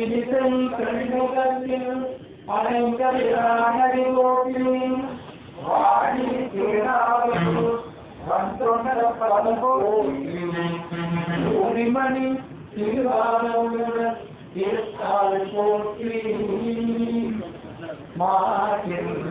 विदितं कलियुगस्य अनङ्गविराहरिगोपी वाणी क्रीडावतु भूमिमणि तिरुवारवण तीर्थाल्पोत्री मातिर्लिङ्गयो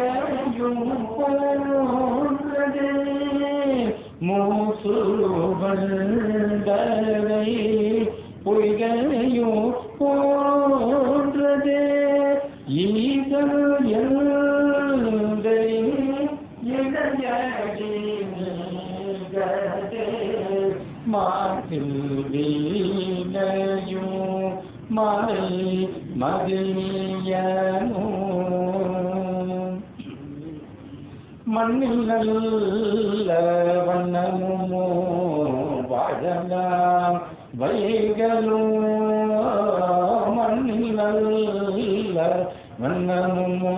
பொய்கையும் போன்றதே மூசுவண்டரை பொய்கையும் போன்றதே ஈதல் எந்தை இடையடி நீங்கதே மாட்டில் வீணையும் மண்ணில் நல்ல வண்ணமுமோ வாழலாம் வைகளும் மண்ணில் நல்ல வண்ணமுமோ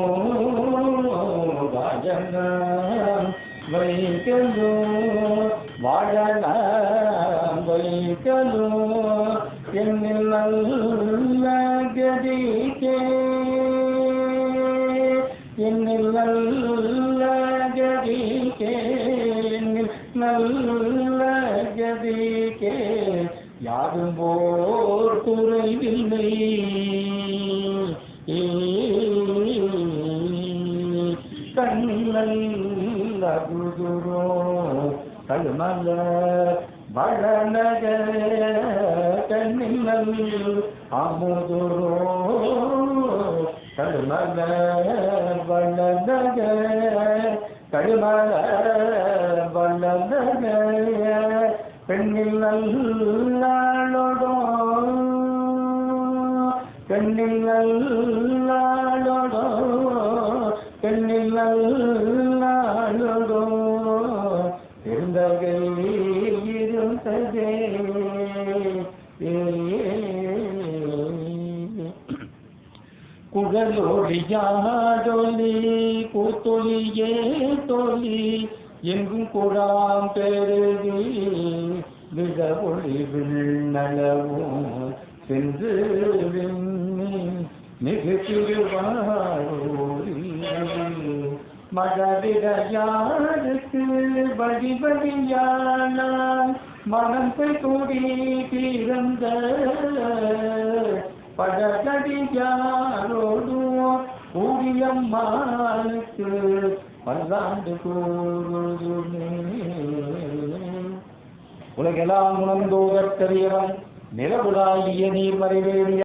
வாழலாம் வைகளும் வாழலாம் வைகளும் என்னில் நல்ல கதிக்கே என்னில் நல்ல நல்ல கதிக்கே யாரும் போர் குறைவில்லை. கண்ணல் அகுதுரோ கல்மல வளநக கண்ணில் அமுதுரோ கல்மல வளநக கல்மல வளநக பெண்ணில் நல்லாளோடும். பெண்ணில் நல்லாளோடும் பெண்ணில் நல்லாளோடும். இருந்தவர்கள் இருந்ததே. குழலோடியாடொலி கூத்தொலியே தொலி எங்கும் கூடாம் பெருகி விழ ஒளி சென்று விண்ணின் மிகு திருவாரூரில் மகவிடையாருக்கு வழிபடியான வழியானான் மனம் கூடி பிறந்த படகடியாரோடு கூடியம்மானுக்கு உலகெல்லாம் உணர்ந்தோதற்கரியவன் நிலவுலாகிய நீர் மறைவேறிய